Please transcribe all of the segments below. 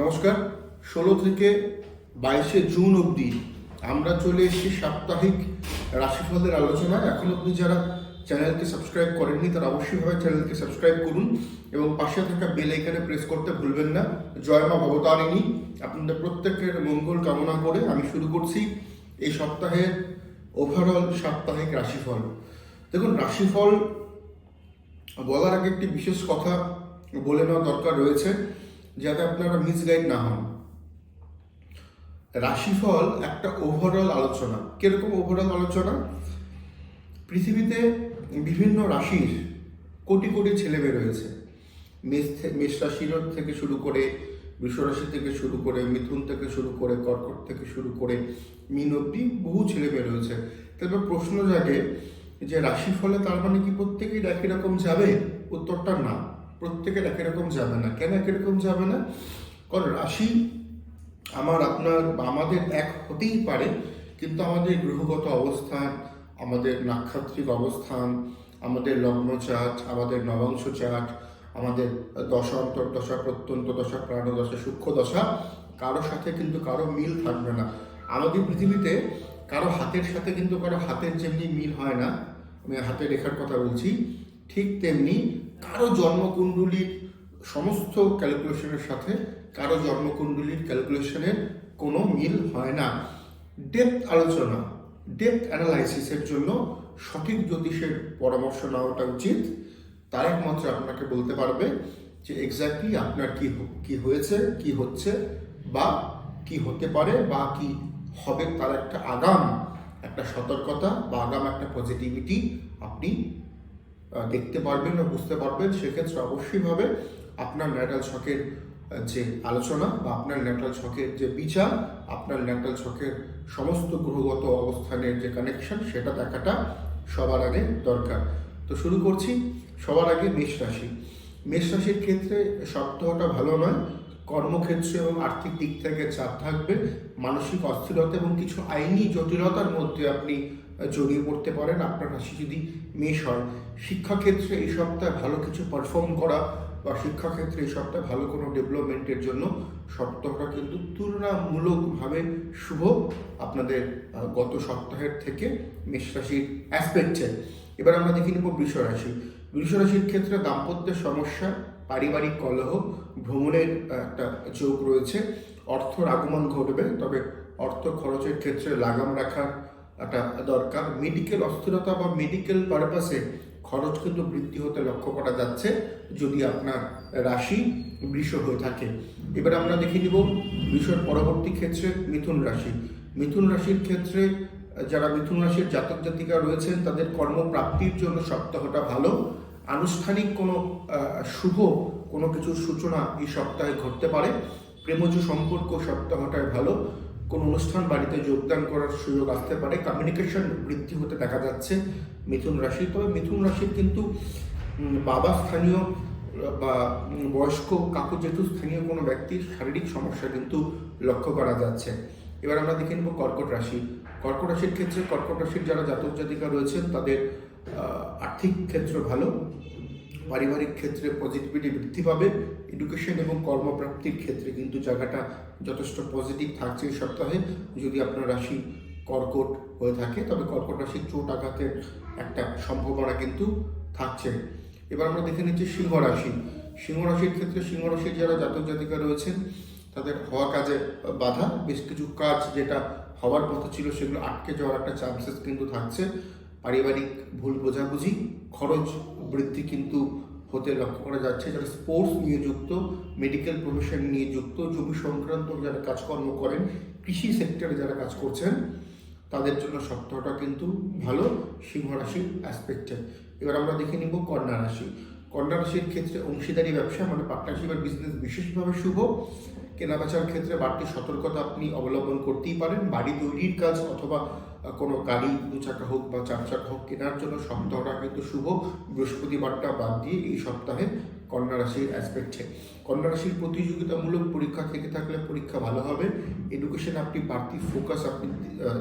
নমস্কার। ষোলো থেকে বাইশে জুন অবধি আমরা চলে এসেছি সাপ্তাহিক রাশিফলের আলোচনায়। এখন অবধি যারা চ্যানেলকে সাবস্ক্রাইব করেননি, তারা অবশ্যইভাবে চ্যানেলকে সাবস্ক্রাইব করুন এবং পাশে থাকা বেল আইকনে প্রেস করতে ভুলবেন না। জয় মা ভবতারিণী। আপনাদের প্রত্যেকের মঙ্গল কামনা করে আমি শুরু করছি এই সপ্তাহের ওভারঅল সাপ্তাহিক রাশিফল। দেখুন, রাশিফল বলার আগে একটি বিশেষ কথা বলে নেওয়া দরকার রয়েছে। যাতে আপনারা মিসগাইড না হন। রাশিফল একটা ওভারঅল আলোচনা। কীরকম ওভারঅল আলোচনা? পৃথিবীতে বিভিন্ন রাশির কোটি কোটি ছেলে মেয়ে রয়েছে। মেষ মেষ রাশির থেকে শুরু করে বৃষ রাশি থেকে শুরু করে মিথুন থেকে শুরু করে কর্কট থেকে শুরু করে মিন অব্দি বহু ছেলে মেয়ে রয়েছে। তারপর প্রশ্ন জাগে যে রাশিফলে তার মানে কি প্রত্যেকেই একই রকম যাবে? উত্তরটা না। প্রত্যেকের একই রকম যাবে না? কেন একই রকম যাবে না? কারণ রাশি আমার আপনার আমাদের এক হতেই পারে, কিন্তু আমাদের গ্রহগত অবস্থান, আমাদের নাক্ষাত্রিক অবস্থান, আমাদের লগ্ন চার্ট আমাদের নবাংশ চার্ট আমাদের দশা, অন্তর্দশা, প্রত্যন্ত দশা প্রাণদশা সূক্ষ্ম দশা, কারও সাথে কিন্তু কারও মিল থাকবে না। আমাদের পৃথিবীতে কারও হাতের সাথে কিন্তু কারও হাতের যেমনি মিল হয় না, আমি হাতের রেখার কথা বলছি, ঠিক তেমনি কারও জন্মকুণ্ডলীর সমস্ত ক্যালকুলেশনের সাথে কারও জন্মকুণ্ডলীর ক্যালকুলেশনের কোনো মিল হয় না। ডেপথ আলোচনা ডেপথ অ্যানালাইসিসের জন্য সঠিক জ্যোতিষের পরামর্শ নেওয়াটা উচিত। তার একমাত্র আপনাকে বলতে পারবে যে এক্স্যাক্টলি আপনার কি কি হয়েছে, কি হচ্ছে বা কি হতে পারে বা কি হবে তার একটা আগাম, একটা সতর্কতা বা আগাম একটা পজিটিভিটি আপনি দেখতে পারবেন বা বুঝতে পারবেন, সেক্ষেত্রে অবশ্যইভাবে আপনার ন্যাটাল ছকের যে আলোচনা বা আপনার ন্যাটাল ছকের যে বিচার, আপনার ন্যাটাল ছকের সমস্ত গ্রহগত অবস্থানের যে কানেকশন সেটা দেখাটা সবার আগে দরকার। তো শুরু করছি, সবার আগে মেষ রাশি। মেষ রাশির ক্ষেত্রে সপ্তাহটা ভালো নয়, কর্মক্ষেত্রে এবং আর্থিক দিক থেকে চাপ থাকবে, মানসিক অস্থিরতা এবং কিছু আইনি জটিলতার মধ্যে আপনি জড়িয়ে পড়তে পারেন, আপনার রাশি যদি মেষ হয়, শিক্ষাক্ষেত্রে এই সপ্তাহে ভালো কিছু পারফর্ম করা বা শিক্ষাক্ষেত্রে এই সপ্তাহে ভালো কোনো ডেভেলপমেন্টের জন্য সপ্তাহটা কিন্তু তুলনামূলকভাবে শুভ আপনাদের গত সপ্তাহের থেকে মেষ রাশির অ্যাসপেক্টে এবার আমরা দেখে নেব বৃষ রাশি। বৃষ রাশির ক্ষেত্রে দাম্পত্যের সমস্যা, পারিবারিক কলহ, ভ্রমণের একটা যোগ রয়েছে। অর্থর আগমন ঘটবে, তবে অর্থ খরচের ক্ষেত্রে লাগাম রাখার একটা দরকার। মেডিকেল অস্থিরতা বা মেডিকেল পারপাসে খরচ কিন্তু বৃদ্ধি হতে লক্ষ্য করা যাচ্ছে যদি আপনার রাশি বৃষ হয়ে থাকে। এবার আমরা দেখে নিব বৃষর পরবর্তী ক্ষেত্রে মিথুন রাশি। মিথুন রাশির ক্ষেত্রে যারা মিথুন রাশির জাতক জাতিকা রয়েছেন, তাদের কর্মপ্রাপ্তির জন্য সপ্তাহটা ভালো। আনুষ্ঠানিক কোনো শুভ কোনো কিছুর সূচনা এই সপ্তাহে ঘটতে পারে। প্রেমজ সম্পর্ক সপ্তাহটায় ভালো। কোন অনুষ্ঠান বাড়িতে যোগদান করার সুযোগ আসতে পারে। কমিউনিকেশন বৃদ্ধি হতে দেখা যাচ্ছে মিথুন রাশি তবে মিথুন রাশির কিন্তু বাবা স্থানীয়, বা বয়স্ক কাকু জেঠু স্থানীয় কোনো ব্যক্তির শারীরিক সমস্যা কিন্তু লক্ষ্য করা যাচ্ছে। এবার আমরা দেখে নেব কর্কট রাশি। কর্কট রাশির ক্ষেত্রে কর্কট রাশির যারা জাতক জাতিকা রয়েছেন, তাদের আর্থিক ক্ষেত্র ভালো। পারিবারিক ক্ষেত্রে পজিটিভিটি বৃদ্ধি পাবে। এডুকেশন এবং কর্মপ্রাপ্তির ক্ষেত্রে কিন্তু জায়গাটা যথেষ্ট পজিটিভ থাকছে এই সপ্তাহে। যদি আপনার রাশি কর্কট হয়ে থাকে, তবে কর্কট রাশির চোট আঘাতের একটা সম্ভাবনা কিন্তু থাকছে। এবার আমরা দেখে নিচ্ছি সিংহ রাশি। সিংহ রাশির ক্ষেত্রে সিংহ রাশির যারা জাতক জাতিকা রয়েছেন, তাদের হওয়া কাজে বাধা। বেশ কিছু কাজ যেটা হওয়ার কথা ছিল, সেগুলো আটকে যাওয়ার একটা চান্সেস কিন্তু থাকছে। পারিবারিক ভুল বোঝাবুঝি, খরচ বৃদ্ধি কিন্তু হতে লক্ষ্য করা যাচ্ছে। যারা স্পোর্টস নিয়ে যুক্ত মেডিকেল প্রফেশন নিয়ে যুক্ত জমি সংক্রান্ত যারা কাজকর্ম করেন, কৃষি সেক্টরে যারা কাজ করছেন, তাদের জন্য সপ্তাহটা কিন্তু ভালো। সিংহ রাশির অ্যাসপেক্টে এবার আমরা দেখে নিব কন্যা রাশি। কন্যা রাশির ক্ষেত্রে অংশীদারি ব্যবসা মানে পার্টনারশিপ আর বিজনেস বিশেষভাবে শুভ। কেনাবেচার ক্ষেত্রে বাড়তি সতর্কতা আপনি অবলম্বন করতেই পারেন। বাড়ি তৈরির কাজ অথবা কোনো গাড়ি দু চাকা হোক বা চার চাকা হোক, কেনার জন্য সপ্তাহটা কিন্তু শুভ। বৃহস্পতিবারটা বাদ দিয়ে এই সপ্তাহে কন্যা রাশির অ্যাসপেক্টে কন্যা রাশির প্রতিযোগিতামূলক পরীক্ষা থেকে থাকলে পরীক্ষা ভালো হবে। এডুকেশন আপনি বাড়তি ফোকাস আপনি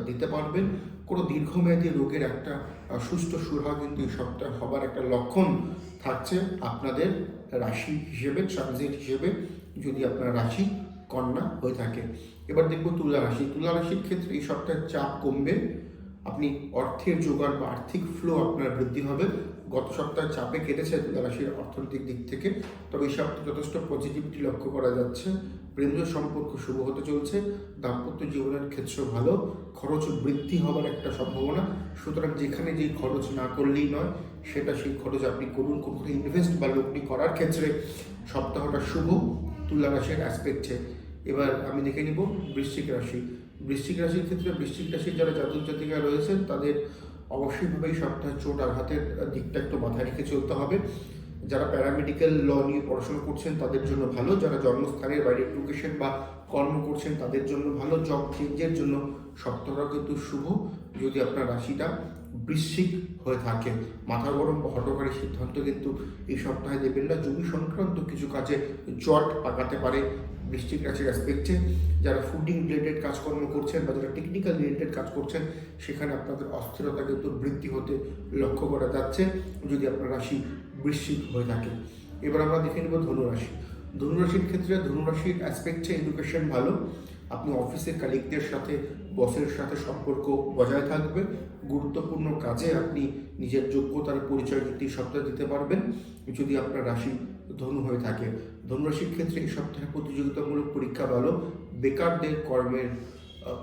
দিতে পারবেন। কোনো দীর্ঘমেয়াদী রোগের একটা সুস্থ সুরাহা কিন্তু এই সপ্তাহে হবার একটা লক্ষণ থাকছে আপনাদের রাশি হিসেবে ট্রানজিট হিসেবে, যদি আপনার রাশি কন্যা হয়ে থাকে। এবার দেখব তুলা রাশি তুলা রাশির ক্ষেত্রে এই সপ্তাহের চাপ কমবে। আপনি অর্থের জোগাড় বা আর্থিক ফ্লো আপনার বৃদ্ধি হবে। গত সপ্তাহে চাপে কেটেছে তুলা রাশির অর্থনৈতিক দিক থেকে। তবে এই সপ্তাহে যথেষ্ট পজিটিভিটি লক্ষ্য করা যাচ্ছে। প্রেমীয় সম্পর্ক শুভ হতে চলছে। দাম্পত্য জীবনের ক্ষেত্র ভালো। খরচ বৃদ্ধি হবার একটা সম্ভাবনা। সুতরাং যেখানে যেই খরচ না করলেই নয়, সেটা সেই খরচ আপনি করুন। কোনো ইনভেস্ট বা লগ্নি করার ক্ষেত্রে সপ্তাহটা শুভ। তুলা রাশির অ্যাসপেক্টে এবার আমি দেখে নিব বৃশ্চিক রাশি। বৃশ্চিক রাশির ক্ষেত্রে বৃশ্চিক রাশির যারা জাতক জাতিকা রয়েছেন, তাদের অবশ্যইভাবে এই সপ্তাহে চোট আঘাতের দিকটা একটু মাথায় রেখে চলতে হবে। যারা প্যারামেডিক্যাল ল নিয়ে পড়াশোনা করছেন, তাদের জন্য ভালো। যারা জন্মস্থানের বাইরে এডুকেশন বা কর্ম করছেন, তাদের জন্য ভালো। জব চেঞ্জের জন্য সপ্তাহটা কিন্তু শুভ। যদি আপনার রাশিটা বৃশ্চিক হয়ে থাকে। মাথা গরম বা হটকারী সিদ্ধান্ত কিন্তু এই সপ্তাহে দেবেন না। জমি সংক্রান্ত কিছু কাজে জট পাকাতে পারে। বৃষ্টির রাশির অ্যাসপেক্টে যারা ফুডিং রিলেটেড কাজকর্ম করছেন বা যারা টেকনিক্যাল রিলেটেড কাজ করছেন, সেখানে আপনাদের অস্থিরতা কিন্তু বৃদ্ধি হতে লক্ষ্য করা যাচ্ছে যদি আপনার রাশি বৃশ্চিক হয়ে থাকে। এবার আমরা দেখে নেব ধনুরাশি। ধনুরাশির ক্ষেত্রে ধনুরাশির অ্যাসপেক্টে এডুকেশন ভালো। আপনি অফিসের কালিকদের সাথে বসের সাথে সম্পর্ক বজায় থাকবে। গুরুত্বপূর্ণ কাজে আপনি নিজের যোগ্যতার পরিচয় দিতে সপ্তাহে দিতে পারবেন। যদি আপনার রাশি ধনু হয়ে থাকে ধনুরাশির ক্ষেত্রে এই সপ্তাহে প্রতিযোগিতামূলক পরীক্ষা ভালো। বেকারদের কর্মের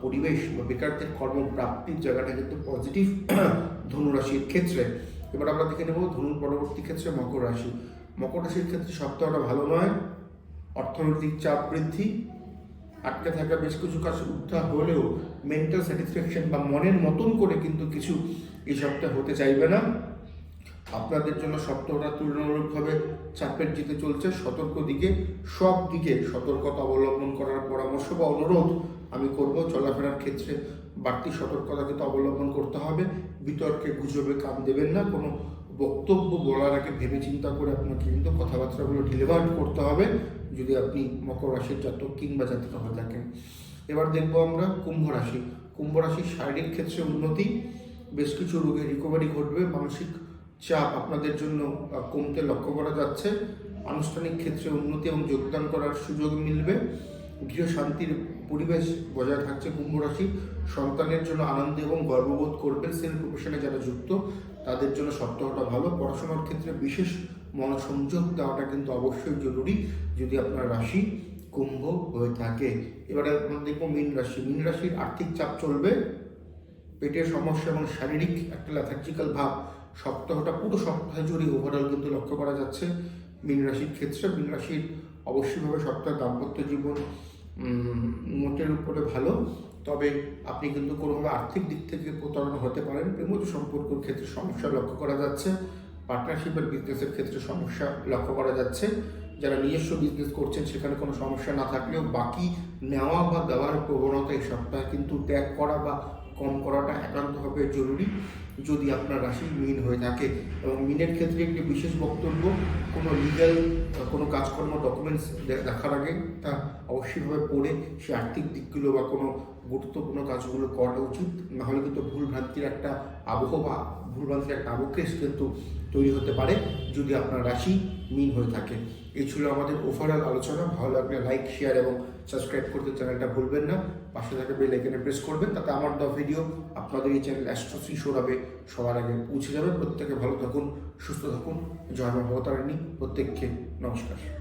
পরিবেশ বা বেকারদের কর্মপ্রাপ্তির জায়গাটা কিন্তু পজিটিভ ধনুরাশির ক্ষেত্রে। এবার আমরা দেখে নেব ধনুর পরবর্তী ক্ষেত্রে মকর রাশি। মকর রাশির ক্ষেত্রে সপ্তাহটা ভালো নয়। অর্থনৈতিক চাপ বৃদ্ধি। আটকে থাকা বেশ কিছু কাজ উদ্ধার হলেও মেন্টাল স্যাটিসফ্যাকশন বা মনের মতন করে কিন্তু কিছু এই হতে চাইবে না। আপনাদের জন্য সপ্তাহটা তুলনামূলকভাবে চাপের জিতে চলছে। সতর্ক দিকে, সব দিকে সতর্কতা অবলম্বন করার পরামর্শ বা অনুরোধ আমি করব। চলাফেরার ক্ষেত্রে বাড়তি সতর্কতা কিন্তু অবলম্বন করতে হবে। বিতর্কে গুজবে কান দেবেন না। কোনো বক্তব্য বলার আগে ভেবে চিন্তা করে আপনাকে কিন্তু কথাবার্তাগুলো ডেলিভার করতে হবে, যদি আপনি মকর রাশির জাতক কিংবা জাতিকা হয়ে থাকেন। এবার দেখব আমরা কুম্ভ রাশি। কুম্ভ রাশির শারীরিক ক্ষেত্রে উন্নতি, বেশ কিছু রোগের রিকভারি ঘটবে, মানসিক চাপ আপনাদের জন্য কমতে লক্ষ্য করা যাচ্ছে। আনুষ্ঠানিক ক্ষেত্রে উন্নতি এবং যোগদান করার সুযোগ মিলবে। গৃহ শান্তির পরিবেশ বজায় থাকছে কুম্ভ রাশি। সন্তানের জন্য আনন্দ এবং গর্ববোধ করবেন সেল প্রফেশনে যারা যুক্ত, তাদের জন্য সপ্তাহটা ভালো। পড়াশোনার ক্ষেত্রে বিশেষ মনোসংযোগ দেওয়াটা কিন্তু অবশ্যই জরুরি, যদি আপনার রাশি কুম্ভ হয়ে থাকে। এবারে আমরা দেখব মীন রাশি। মীন রাশির আর্থিক চাপ চলবে, পেটের সমস্যা এবং শারীরিক একটা ল্যাথার্জিক্যাল ভাব। সপ্তাহটা পুরো সপ্তাহ জুড়ে ওভারঅল কিন্তু লক্ষ্য করা যাচ্ছে মীন রাশির ক্ষেত্রে। মীন রাশির অবশ্যইভাবে সপ্তাহে দাম্পত্য জীবন মোটের উপরে ভালো, তবে আপনি কিন্তু কোনোভাবে আর্থিক দিক থেকে প্রতারণা হতে পারেন। প্রেমজ সম্পর্কের ক্ষেত্রে সমস্যা লক্ষ্য করা যাচ্ছে। পার্টনারশিপের বিজনেসের ক্ষেত্রে সমস্যা লক্ষ্য করা যাচ্ছে। যারা নিজস্ব বিজনেস করছেন, সেখানে কোনো সমস্যা না থাকলেও বাকি নেওয়া বা দেওয়ার প্রবণতা এই সপ্তাহে কিন্তু ত্যাগ করা বা কম করাটা একান্তভাবে জরুরি। যদি আপনার রাশি মিন হয়ে থাকে এবং মিনের ক্ষেত্রে একটি বিশেষ বক্তব্য, কোনো লিগ্যাল কোনো কাজকর্ম ডকুমেন্টস দেখার আগে তা অবশ্যইভাবে পড়ে সে আর্থিক দিকগুলো বা কোনো গুরুত্বপূর্ণ কাজগুলো করা উচিত। নাহলে কিন্তু ভুলভ্রান্তির একটা আবহ বা ভুল ভ্রান্তির একটা আবকেশ কিন্তু তৈরি হতে পারে যদি আপনার রাশি মিন হয়ে থাকে। এই ছিল আমাদের ওভারঅল আলোচনা। ভালো লাগলে লাইক শেয়ার এবং সাবস্ক্রাইব করতে চ্যানেলটা ভুলবেন না। পাশে থাকা বেল আইকনে প্রেস করবেন, তাতে আমার দেওয়া ভিডিও আপনাদের এই চ্যানেল অ্যাস্ট্রোসি হবে সবার আগে পৌঁছে যাবে। প্রত্যেকে ভালো থাকুন, সুস্থ থাকুন। জয় মা ভবতারিণী প্রত্যেককে নমস্কার।